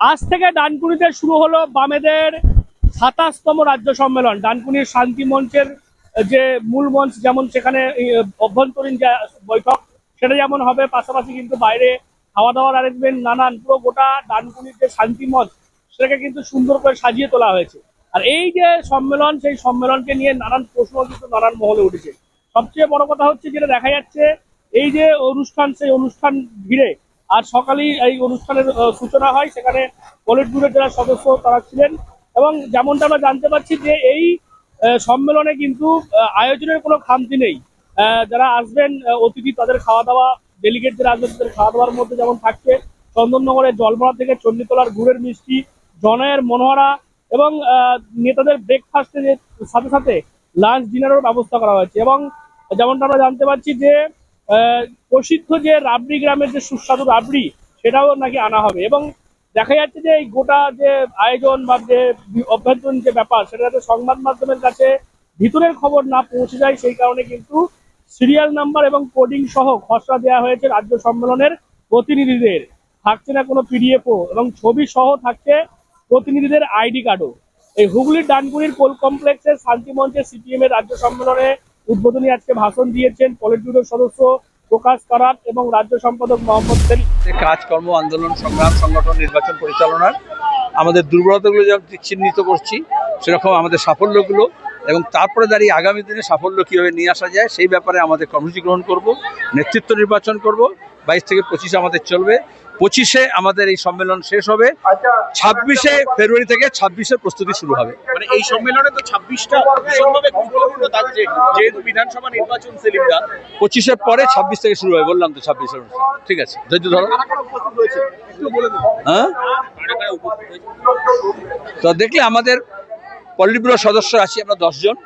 আজ থেকে ডানকুনিতে শুরু হলো বামেদের সাতাশতম রাজ্য সম্মেলন। ডানকুনির শান্তি মঞ্চের যে মূল মঞ্চ যেমন সেখানে অভ্যন্তরীণ যে বৈঠক, সেটা যেমন হবে, পাশাপাশি কিন্তু বাইরে খাওয়া দাওয়ার অ্যারেঞ্জমেন্ট নানান, পুরো গোটা ডানকুনির যে শান্তি মঞ্চ, সেটাকে কিন্তু সুন্দর করে সাজিয়ে তোলা হয়েছে। আর এই যে সম্মেলন, সেই সম্মেলনকে নিয়ে নানান প্রশ্ন কিন্তু নানান মহলে উঠেছে। সবচেয়ে বড় কথা হচ্ছে যেটা দেখা যাচ্ছে, এই যে অনুষ্ঠান, সেই অনুষ্ঠান ঘিরে আর সকালেই এই অনুষ্ঠানের সূচনা হয়। সেখানে পলিট ব্যুরোর যারা সদস্য তারা ছিলেন। এবং যেমনটা আমরা জানতে পারছি যে এই সম্মেলনে কিন্তু আয়োজনের কোনো খামতি নেই। যারা আসবেন অতিথি তাদের খাওয়া দাওয়া ডেলিগেট যারা আসবেন তাদের খাওয়া দাওয়ার মধ্যে যেমন থাকছে, চন্দননগরের জলমড়া থেকে চণ্ডীতলার গুড়ের মিষ্টি জনয়ের মনোহরা এবং নেতাদের ব্রেকফাস্টের সাথে সাথে লাঞ্চ ডিনারের ব্যবস্থা করা হয়েছে। এবং যেমনটা আমরা জানতে পারছি যে প্রসিদ্ধ যে রাবড়ি গ্রামের যে সুস্বাদু রাবড়ি, সেটাও নাকি আনা হবে। এবং দেখা যাচ্ছে যে এই গোটা যে আয়োজন বা যে অভ্যন্তরীণ যে ব্যাপার, সেটা যাতে সংবাদ মাধ্যমের কাছে ভিতরের খবর না পৌঁছে যায়, সেই কারণে কিন্তু সিরিয়াল নাম্বার এবং কোডিং সহ খসড়া দেওয়া হয়েছে রাজ্য সম্মেলনের প্রতিনিধিদের। থাকছে না কোনো পিডিএফও, এবং ছবি সহ থাকছে প্রতিনিধিদের আইডি কার্ডও। এই হুগলির ডানকুনির কোল কমপ্লেক্সের শান্তি মঞ্চে সিপিএম এর রাজ্য সম্মেলনে উদ্বোধনী আজকে ভাষণ দিয়েছেন পলিট ব্যুরোর সদস্য প্রকাশ করার এবং রাজ্য সম্পাদক মোহাম্মদ সেলিম কাজকর্ম, আন্দোলন, সংগ্রাম, সংগঠন, নির্বাচন পরিচালনার আমাদের দুর্বলতাগুলো যেমন চিহ্নিত করছি, সেরকম আমাদের সাফল্যগুলো এবং তারপরে দাঁড়িয়ে আগামী দিনে সাফল্য কীভাবে নিয়ে আসা যায়, সেই ব্যাপারে আমাদের কর্মসূচি গ্রহণ করব, নেতৃত্ব নির্বাচন করব, বাইশ থেকে পঁচিশ আমাদের চলবে। পঁচিশে আমাদের এই সম্মেলন শেষ হবে। ছাব্বিশে ফেব্রুয়ারি থেকে ছাব্বিশের প্রস্তুতি শুরু হবে। মানে এই সম্মেলনে তো ছাব্বিশটা ভীষণভাবে গুরুত্বপূর্ণ থাকছে যেহেতু বিধানসভা নির্বাচন সেলিমদা পঁচিশের পরে ছাব্বিশ থেকে শুরু হবে বললাম তো ছাব্বিশের ঠিক আছে ধৈর্য ধরো। কারা কারা উপস্থিত রয়েছে একটু বলে দিন। হ্যাঁ? কারা কারা উপস্থিত রয়েছে তো দেখলে আমাদের পলিটব্যুরো সদস্য আছি আমরা দশজন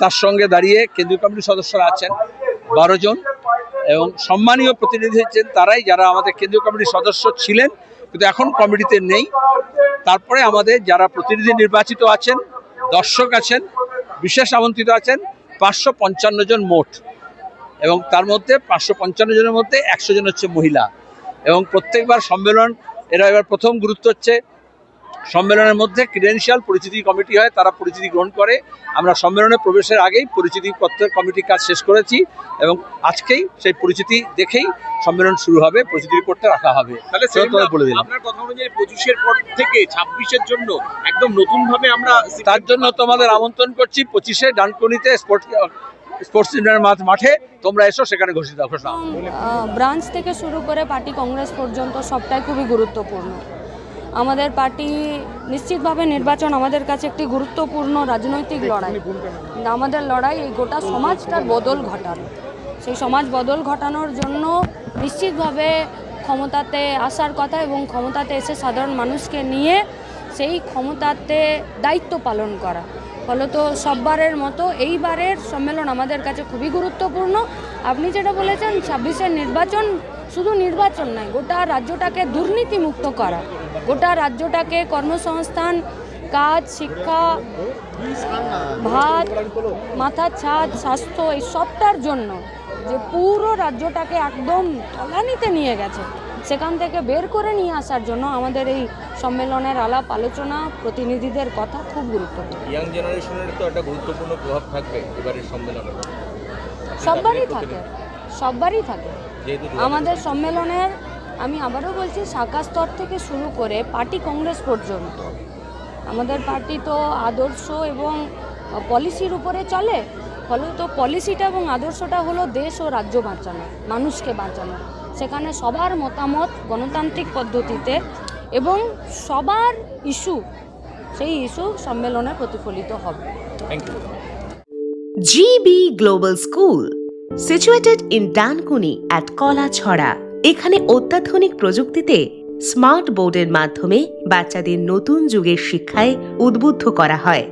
তার সঙ্গে দাঁড়িয়ে কেন্দ্রীয় কমিটির সদস্যরা আছেন বারো জন। এবং সম্মানীয় প্রতিনিধি হচ্ছেন তারাই যারা আমাদের কেন্দ্রীয় কমিটির সদস্য ছিলেন, কিন্তু এখন কমিটিতে নেই। তারপরে আমাদের যারা প্রতিনিধি নির্বাচিত আছেন, দর্শক আছেন, বিশেষ আমন্ত্রিত আছেন, পাঁচশো পঞ্চান্ন জন মোট। এবং তার মধ্যে পাঁচশো পঞ্চান্ন জনের মধ্যে একশো জন হচ্ছে মহিলা। এবং প্রত্যেকবার সম্মেলন, এরা এবার প্রথম গুরুত্ব হচ্ছে সম্মেলনের মধ্যে ক্রিডেন্সিয়াল পরিচিতি কমিটি হয় তারা পরিচিতি গ্রহণ করে। আমরা সম্মেলনে প্রবেশের আগেই পরিচিতি পত্রের কমিটির কাজ শেষ করেছি এবং আজকেই সেই পরিচিতি দেখেই সম্মেলন শুরু হবে পরিচিতি রিপোর্টটা রাখা হবে। তাহলে বলে দিলাম। আপনার কথা অনুযায়ী পঁচিশের পর থেকে ছাব্বিশের জন্য একদম নতুনভাবে আমরা তার জন্য তোমাদের আমন্ত্রণ করছি পঁচিশে ডানকুনিতে স্পোর্ট স্পোর্টস মাঠে তোমরা এসো সেখানে ঘোষিত ঘোষণা। ব্রাঞ্চ থেকে শুরু করে পার্টি কংগ্রেস পর্যন্ত সবটাই খুবই গুরুত্বপূর্ণ। আমাদের পার্টি নিশ্চিতভাবে নির্বাচন আমাদের কাছে একটি গুরুত্বপূর্ণ রাজনৈতিক লড়াই। আমাদের লড়াই এই গোটা সমাজটার বদল ঘটানো। সেই সমাজ বদল ঘটানোর জন্য নিশ্চিতভাবে ক্ষমতাতে আসার কথা এবং ক্ষমতাতে এসে সাধারণ মানুষকে নিয়ে সেই ক্ষমতাতে দায়িত্ব পালন করা। ফলত সববারের মতো এইবারের সম্মেলন আমাদের কাছে খুবই গুরুত্বপূর্ণ। আপনি যেটা বলেছেন, ছাব্বিশের নির্বাচন শুধু নির্বাচন নয়, গোটা রাজ্যটাকে দুর্নীতিমুক্ত করা। গোটা রাজ্যটাকে কর্মসংস্থান, কাজ, শিক্ষা, ভাত মাথার ছাদ, স্বাস্থ্য, এই সবটার জন্য যে পুরো রাজ্যটাকে একদম তলানিতে নিয়ে গেছে। সেখান থেকে বের করে নিয়ে আসার জন্য আমাদের এই সম্মেলনের আলাপ আলোচনা প্রতিনিধিদের কথা খুব গুরুত্বপূর্ণ। ইয়াং জেনারেশনের তো একটা গুরুত্বপূর্ণ প্রভাব থাকবে এবারের সম্মেলনে। সববারই থাকে সববারই থাকে। আমাদের সম্মেলনের আমি আবারও বলছি শাখা স্তর থেকে শুরু করে পার্টি কংগ্রেস পর্যন্ত। আমাদের পার্টি তো আদর্শ এবং পলিসির উপরে চলে। ফলে তো পলিসিটা এবং আদর্শটা হলো দেশ ও রাজ্য বাঁচানো মানুষকে বাঁচানো। সেখানে সবার মতামত গণতান্ত্রিক পদ্ধতিতে এবং সবার ইস্যু সেই ইস্যু সম্মেলনে প্রতিফলিত হবে। GB global school situated in Dankuni at Kalachhara. এখানে অত্যাধুনিক প্রযুক্তিতে স্মার্ট বোর্ডের মাধ্যমে বাচ্চাদের নতুন যুগের শিক্ষায় উদ্বুদ্ধ করা হয়।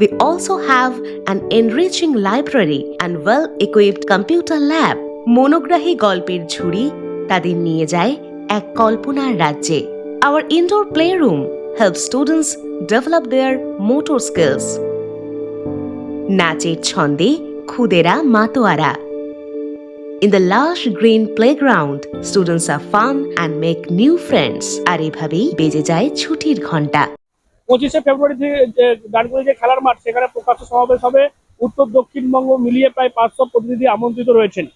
We also have an enriching library and well-equipped computer lab. মনোগ্রাহী গল্পের ঝুড়ি তাদের নিয়ে যায় এক কল্পনার রাজ্যে। Our indoor playroom helps students develop their motor skills. নাচের ছন্দে খুদেরা মাতোয়ারা। In the lush green playground, students are fun and make new friends. আর এভাবেই বেজে যায় ছুটির ঘণ্টা পঁচিশে ফেব্রুয়ারি থেকে ডানকুনি যে খেলার মাঠ সেখানে প্রকাশ্য সমাবেশ হবে। উত্তর দক্ষিণবঙ্গ মিলিয়ে প্রায় পাঁচশো প্রতিনিধি আমন্ত্রিত রয়েছেন।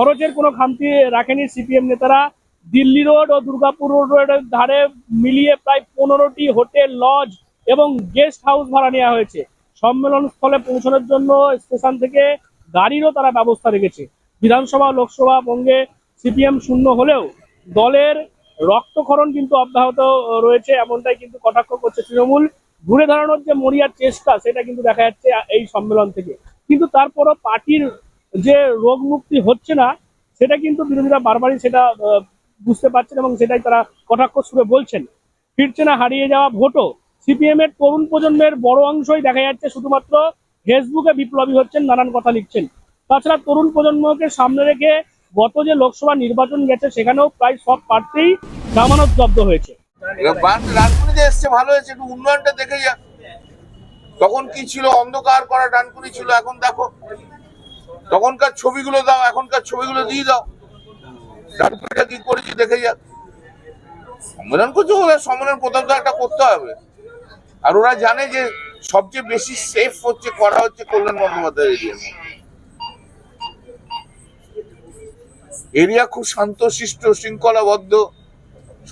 খরচের কোনো খামতি রাখেনি সিপিএম নেতারা। দিল্লি রোড ও দুর্গাপুর রোডের ধারে মিলিয়ে প্রায় পনেরোটি হোটেল, লজ এবং গেস্ট হাউস ভাড়া নেওয়া হয়েছে। সম্মেলন স্থলে পৌঁছানোর জন্য স্টেশন থেকে গাড়িরও তারা ব্যবস্থা রেখেছে। বিধানসভা, লোকসভা বঙ্গে সিপিএম শূন্য হলেও দলের রক্তক্ষরণ কিন্তু অব্যাহত রয়েছে, এমনটাই কিন্তু কটাক্ষ করছে তৃণমূল। ঘুরে দাঁড়ানোর যে মরিয়ার চেষ্টা, সেটা কিন্তু দেখা যাচ্ছে এই সম্মেলন থেকে। কিন্তু তারপরও পার্টির যে রোগ মুক্তি হচ্ছে না, সেটা কিন্তু বিরোধীরা বারবারই সেটা বুঝতে পারছেন এবং সেটাই তারা কটাক্ষ সুরে বলছেন। ফিরছে না হারিয়ে যাওয়া ভোটও। সিপিএম এর তরুণ প্রজন্মের বড় অংশই দেখা যাচ্ছে শুধুমাত্র ফেসবুকে বিপ্লবী হচ্ছেন, নানান কথা লিখছেন। তাছাড়া তরুণ প্রজন্মকে সামনে রেখে গত যে লোকসভা নির্বাচন গেছে, সেখানেও প্রায় সব প্রার্থীই জামানত জব্দ হয়েছে। ভালো হয়েছে, একটু উন্নয়নটা দেখে যা তখন কি ছিল? অন্ধকার করা ডানকুনি ছিল, এখন দেখো তখনকার ছবিগুলো দাও, এখনকার ছবিগুলো দিয়ে দাও। ডানকুনিটা কি করেছি দেখে যাক। সম্মেলন করছে ওরা সম্মেলন কোথাও তো একটা করতে হবে। আর ওরা জানে যে সবচেয়ে বেশি সেফ হচ্ছে, করা হচ্ছে কল্যাণ বন্দ্যোপাধ্যায় এরিয়া এরিয়া খুব শান্ত শিষ্ট শৃঙ্খলাবদ্ধ,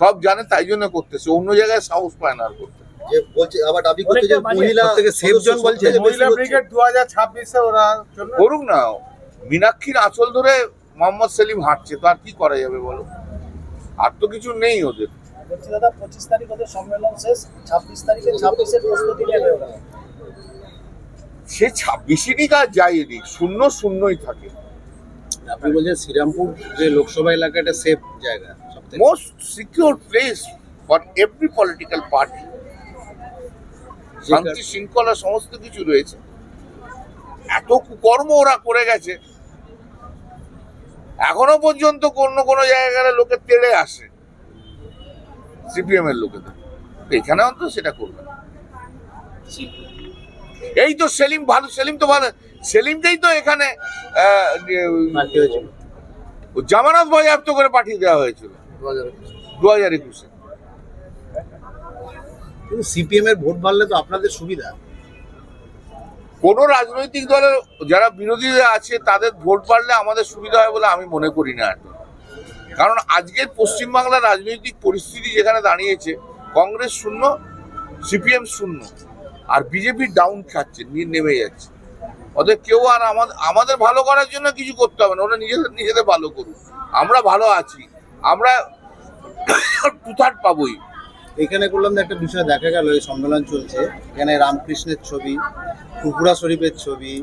সব জানে তাই জন্য করতেছে। অন্য জায়গায় সাহস পায় না আর করতে। যে বলছে আবার দাবি করছে যে মহিলা থেকে safe zone বলছে। মহিলা ব্রিগেড দু হাজার ওরা করুক না। মীনাক্ষীর আঁচল ধরে মোহাম্মদ সেলিম হাঁটছে তো আর কি করা যাবে বলো? আর তো কিছু নেই ওদের। বলছি দাদা পঁচিশ তারিখ ওদের সম্মেলন শেষ ছাব্বিশ তারিখে ছাব্বিশের প্রস্তুতি নেবে ওরা। সে ছাব্বিশেরই কাজ যায়নি শূন্য শূন্যই থাকে। আপনি বলছেন শ্রীরামপুর যে লোকসভা এলাকাটা সেফ জায়গা most secure place for every political party শান্তি শৃঙ্খলা সমস্ত কিছু রয়েছে। এত কুকর্ম ওরা করে গেছে। এখনও পর্যন্ত কোন কোনো জায়গায় লোকে তেড়ে আসে। সিপিএম এর লোকেদের। তো এখানে অন্তত সেটা করবে এই তো সেলিম ভালো সেলিম তো ভালো। সেলিমকেই তো এখানে জামানত বাজেয়াপ্ত করে পাঠিয়ে দেওয়া হয়েছিল। দু হাজার একুশে। কিন্তু সিপিএম এর ভোট বাড়লে তো আপনাদের সুবিধা। কোনো রাজনৈতিক দলের যারা বিরোধীরা আছে, তাদের ভোট বাড়লে আমাদের সুবিধা হয় বলে আমি মনে করি না কারণ আজকের পশ্চিমবাংলার রাজনৈতিক পরিস্থিতি যেখানে দাঁড়িয়েছে, কংগ্রেস শূন্য সিপিএম শূন্য, আর বিজেপি ডাউন খাচ্ছে নেমে যাচ্ছে। ওদের কেউ আর আমাদের আমাদের ভালো করার জন্য কিছু করতে হবে না, ওরা নিজেদের নিজেদের ভালো করুক। আমরা ভালো আছি, আমরা টু থার্ড পাবোই। এখানে করলাম একটা বিষয় দেখা গেল, এই সম্মেলন চলছে। এখানে রামকৃষ্ণের ছবি, কুকুরা শরীফের ছবি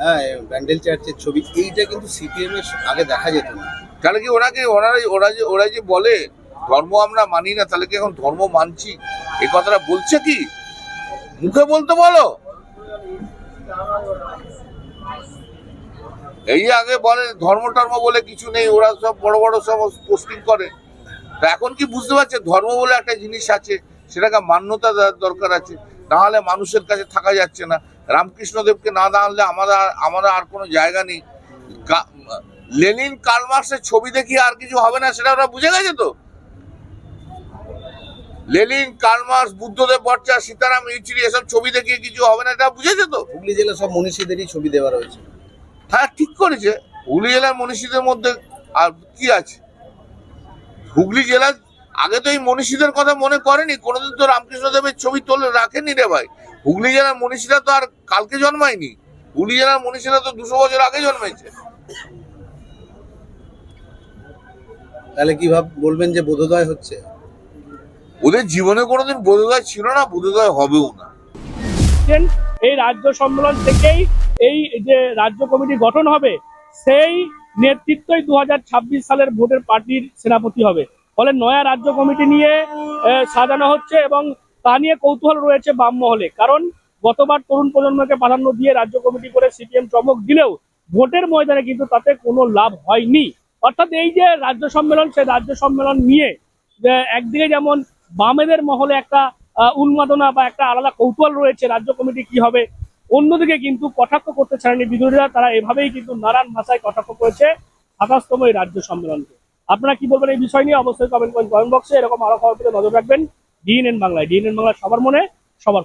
হ্যাঁ ব্যান্ডেল চার্চের ছবি, এইটা কিন্তু সিপিএম এর আগে দেখা যেত না। তাহলে কি ওনাকে ওরা ওরা যে ওরা যে বলে, ধর্ম আমরা মানি না, তাহলে কি এখন ধর্ম মানছি? এই কথাটা বলছে কি? মুখে বলতে বলো। এই আগে বলে ধর্ম টর্ম বলে কিছু নেই, ওরা সব বড় বড় সব পোস্টিং করে। তা এখন কি বুঝতে পারছে? ধর্ম বলে একটা জিনিস আছে সেটাকে মান্যতা দেওয়ার দরকার আছে। না হলে মানুষের কাছে থাকা যাচ্ছে না। রামকৃষ্ণদেবকে না দাঁড়ালে আমাদের আমাদের আর কোনো জায়গা নেই। লেনিন কার্ল মার্কসের ছবি দেখিয়ে আর কিছু হবে না সেটা ওরা বুঝে গেছে তো? Lenin Karl Marx Buddhadeb Bhattacharya Sitaram Yechury এসব ছবি দেখিয়ে কিছু হবে না এটা বুঝেছে তো? হুগলি জেলা সব মনীষীদেরই ছবি দেওয়া রয়েছে। হ্যাঁ ঠিক করেছে। হুগলি জেলার মনীষীদের মধ্যে আর কি আছে? হুগলি জেলার আগে তো এই মনীষীদের কথা মনে করেনি কোনোদিন তো রামকৃষ্ণদেবের ছবি তোলে রাখেনি রে ভাই। হুগলি জেলার মনীষীরা তো আর কালকে জন্মায়নি। হুগলি জেলার মনীষীরা তো দুশো বছর আগে জন্মেছে তাহলে কি ভাব বলবেন যে বোধোদয় হচ্ছে? ওদের জীবনে কোনোদিন বোধোদয় ছিল না বোধোদয় হবেও না। এই রাজ্য সম্মেলন থেকেই এই যে রাজ্য কমিটি গঠন হবে সেই নেতৃত্বই দুই হাজার ছাব্বিশ সালের ভোটের পার্টির সেনাপতি হবে। ফলে নয়া রাজ্য কমিটি নিয়ে সাজানো হচ্ছে এবং তা নিয়ে কৌতূহল রয়েছে বাম মহলে কারণ গতবার তরুণ প্রজন্মকে প্রাধান্য দিয়ে রাজ্য কমিটি করে সিপিএম চমক দিলেও ভোটের ময়দানে কিন্তু তাতে কোনো লাভ হয়নি। অর্থাৎ এই যে রাজ্য সম্মেলন সে রাজ্য সম্মেলন নিয়ে একদিকে যেমন বামেদের মহলে একটা উন্মাদনা বা একটা আলাদা কৌতূহল রয়েছে রাজ্য কমিটি কি হবে অন্যদিকে কিন্তু কটাক্ষ করতে ছাড়েনি বিরোধীরা তারা এভাবেই কিন্তু নানান ভাষায় কটাক্ষ করেছে সাতাশতম এই রাজ্য সম্মেলনকে। আপনারা কি বলবেন এই বিষয় নিয়ে? অবশ্যই কমেন্ট করেন কমেন্ট বক্সে এরকম আরও খবর পেতে নজর রাখবেন। ডিএনএন বাংলায়। ডিএনএন বাংলা সবার মনে, সবার